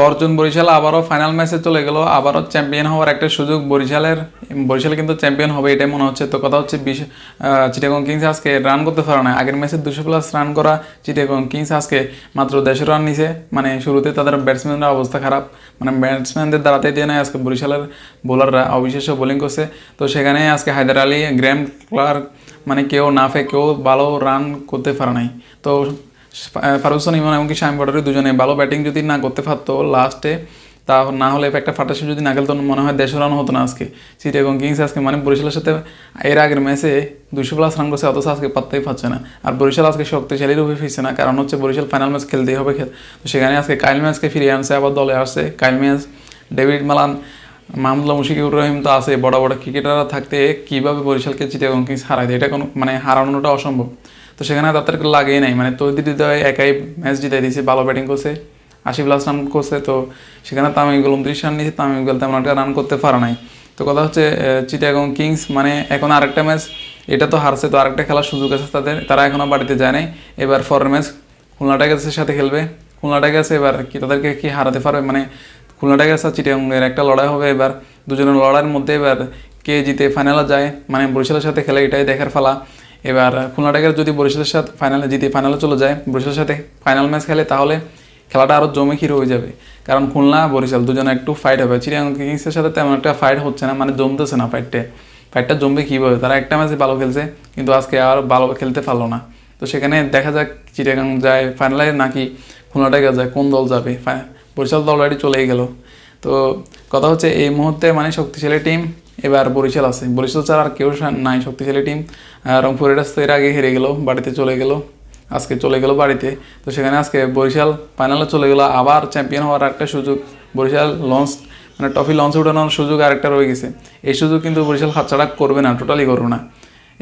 Fortune Barishal আবারও final ম্যাচে চলে গেল। আবারও চ্যাম্পিয়ন হওয়ার একটা সুযোগ বরিশালের। বরিশাল কিন্তু চ্যাম্পিয়ন হবে, এটাই মনে হচ্ছে। তো কথা হচ্ছে বিশ চিটাগং কিংস আজকে রান করতে পারে না। আগের ম্যাচে দুশো প্লাস রান করা চিটাগং কিংস আজকে মাত্র দেড়শো রান নিছে। মানে শুরুতে তাদের ব্যাটসম্যানরা অবস্থা খারাপ। মানে ব্যাটসম্যানদের দাঁড়াতে দিয়ে নেয় আজকে বরিশালের বোলাররা অবিশ্বাস্য বোলিং করছে। তো সেখানে আজকে হায়দার আলী গ্র্যাম ক্লার্ক মানে কেউ নাফে কেউ ভালো রান করতে পারে নাই। তো ফারুকসন ইমন এমনকি শাহিম বর্ডারি দুজনে ভালো ব্যাটিং যদি না করতে পারতো লাস্টে তা না হলে একটা ফাটাসি যদি না খেলতো মনে হয় দেড়শো রান হতো না আজকে। এবং কিংস আজকে মানে বরিশালের সাথে, এর আগের ম্যাচে দুশো প্লাস রান করছে, অথচ আজকে পাত্তাই পাচ্ছে না। আর বরিশাল আজকে শক্তিশালী রূপে ফিরছে না, কারণ হচ্ছে বরিশাল ফাইনাল ম্যাচ খেলতেই হবে খেল। তো সেখানে আজকে কাইল ম্যাচকে ফিরিয়ে আনছে, আবার দলে আসছে। কাইল match, David Malan, Mahmudullah Mushfiqur Rahim তো আছে। বড় বড় ক্রিকেটাররা থাকতে কীভাবে বরিশালকে চিটাগং কিংস হারায় এটা কোনো মানে হারানোটা অসম্ভব। তো সেখানে তাদেরকে লাগেই নাই। মানে তৈরি হৃদয় একাই ম্যাচ জিতাই দিয়েছে, ভালো ব্যাটিং করছে আশি প্লাস রান করছে, তো সেখানে তামিম ইকবাল উনত্রিশ রান নিয়েছে, তামিম ইকবাল তেমন একটা রান করতে পারে নাই। তো কথা হচ্ছে চিটাগং কিংস মানে এখন আরেকটা ম্যাচ এটা তো হারছে, তো আরেকটা খেলার সুযোগ আছে তাদের, তারা এখনও বাড়িতে যায় নাই। এবার ফরেন ম্যাচ খুলনা টাইগার্সের সাথে খেলবে। খুলনা টাইগার্স এবার কি, তাদেরকে কি হারাতে পারবে? মানে খুলনা টাইগার্স আর চিটাগংয়ের একটা লড়াই হবে এবার। দুজনের লড়াইয়ের মধ্যে এবার কে জিতে ফাইনালে যায় মানে বরিশালের সাথে খেলে এটাই দেখার ফেলা এবার খুলনা টাইগার যদি বরিশালের সাথে ফাইনালে জিতে ফাইনালে চলে যায়, বরিশালের সাথে ফাইনাল ম্যাচ খেলে তাহলে খেলাটা আরও জমে ক্ষীর হয়ে যাবে। কারণ খুলনা, বরিশাল দুজনে একটু ফাইট হবে। চিরিয়াং কিংসের সাথে তেমন একটা ফাইট হচ্ছে না মানে জমতেছে না ফাইটটা ফাইটটা জমবে কীভাবে? তারা একটা ম্যাচে ভালো খেলছে, কিন্তু আজকে আর ভালো খেলতে পারল না। তো সেখানে দেখা যাক চিটাগাং যায় ফাইনালে নাকি খুলনা টাইগার যায়, কোন দল যাবে? বরিশাল দল অলরেডি চলেই গেল। তো কথা হচ্ছে এই মুহূর্তে মানে শক্তিশালী টিম এবার বরিশাল আছে। বরিশাল ছাড়া আর কেউ নাই। শক্তিশালী টিম রংপুর তো এর আগে হেরে গেল, বাড়িতে চলে গেল, আজকে চলে গেল বাড়িতে। তো সেখানে আজকে বরিশাল ফাইনালে চলে গেল, আবার চ্যাম্পিয়ন হওয়ার একটা সুযোগ। বরিশাল লঞ্চ মানে ট্রফি লঞ্চে উঠানোর সুযোগ আরেকটা রয়ে গেছে। এই সুযোগ কিন্তু বরিশাল হাতছাড়া করবে না টোটালি করবে না।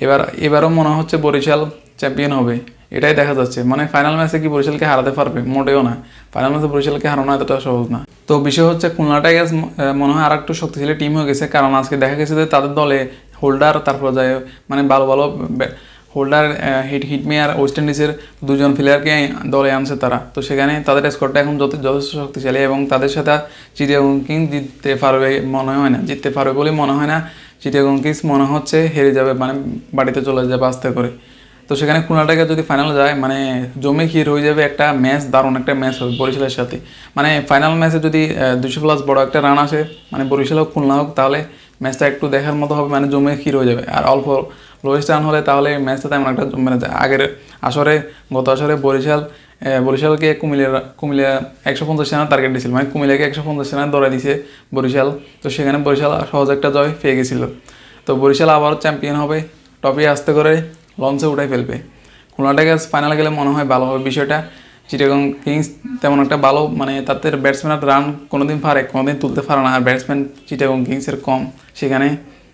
এবার, এবারও মনে হচ্ছে বরিশাল চ্যাম্পিয়ন হবে। এটাই দেখা যাচ্ছে। মানে ফাইনাল ম্যাচে কি বরিশালকে হারাতে পারবে? মোটেও না। ফাইনাল ম্যাচে বরিশালকে হারানো এতটা সহজ না। তো বিষয় হচ্ছে খুলনা টাইগার্স মনে হয় আর একটু শক্তিশালী টিম হয়ে গেছে। কারণ আজকে দেখা গেছে যে তাদের দলে হোল্ডার তারপর যায় মানে ভালো ভালো হোল্ডার হিট হিটমি আর ওয়েস্ট ইন্ডিজের দুজন প্লেয়ারকে দলে আনছে তারা। তো সেখানে তাদের স্কোরটা এখন যত যথেষ্ট শক্তিশালী এবং তাদের সাথে চিটিয়াগং কিংস জিততে পারবে মনে হয় না। জিততে পারবে বলে মনে হয় না। চিটিয়াগং কিংস মনে হচ্ছে হেরে যাবে মানে বাড়িতে চলে যাবে আস্তে করে। তো সেখানে খুলনাটাকে যদি ফাইনাল যায় মানে জমে ক্ষীর হয়ে যাবে একটা ম্যাচ দারুণ একটা ম্যাচ হবে বরিশালের সাথে। মানে ফাইনাল ম্যাচে যদি দুশো প্লাস বড় একটা রান আসে মানে বরিশাল হোক, খুলনা হোক, তাহলে ম্যাচটা একটু দেখার মতো হবে মানে জমে ক্ষীর হয়ে যাবে। আর অল্প লোয়েস্ট রান হলে তাহলে ম্যাচটা তেমন একটা মানে আগের আসরে, গত আসরে বরিশাল বরিশালকে কুমিল্লা কুমিল্লা একশো পঞ্চাশ রানের টার্গেট দিয়েছিল মানে কুমিল্লাকে একশো পঞ্চাশ রানের দৌড়াই দিয়েছে বরিশাল। তো সেখানে বরিশাল সহজ একটা জয় পেয়ে গেছিল। তো বরিশাল আবার চ্যাম্পিয়ন হবে টপি আসতে করে। লঞ্চে উঠাই ফেলবে। খুলনা টাইগার্স ফাইনালে গেলে মনে হয় ভালো হবে বিষয়টা। চিটাগং কিংস তেমন একটা ভালো মানে তাদের ব্যাটসম্যান রান কোনোদিন পারে, কোনোদিন তুলতে পারে না। আর ব্যাটসম্যান চিটাগং কিংসের কম। সেখানে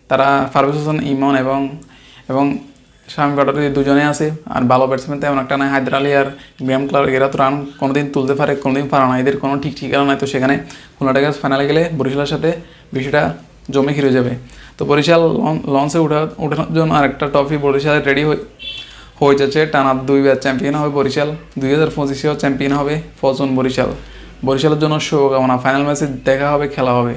তারা ফারুজ হোসেন ইমন এবং এবং শামি পাটারি দুজনে আছে। আর ভালো ব্যাটসম্যান তেমন একটা নাই। হায়দার আলী আর গ্রাম ক্লার এরা তো রান কোনোদিন তুলতে পারে, কোনোদিন পারে না। এদের কোনো ঠিক ঠিকানা নাই। তো সেখানে খুলনা টাইগার্স ফাইনালে গেলে বরিশালের সাথে বিষয়টা জমে ঘিরে যাবে। তো বরিশাল লঞ্চে উঠা উঠানোর জন্য আরেকটা ট্রফি বরিশালে রেডি হয়ে যাচ্ছে টানা দুইবার চ্যাম্পিয়ন হবে বরিশাল। দুই হাজার পঁচিশেও চ্যাম্পিয়ন হবে ফজন বরিশাল। বরিশালের জন্য শুভকামনা। ফাইনাল ম্যাচে দেখা হবে, খেলা হবে।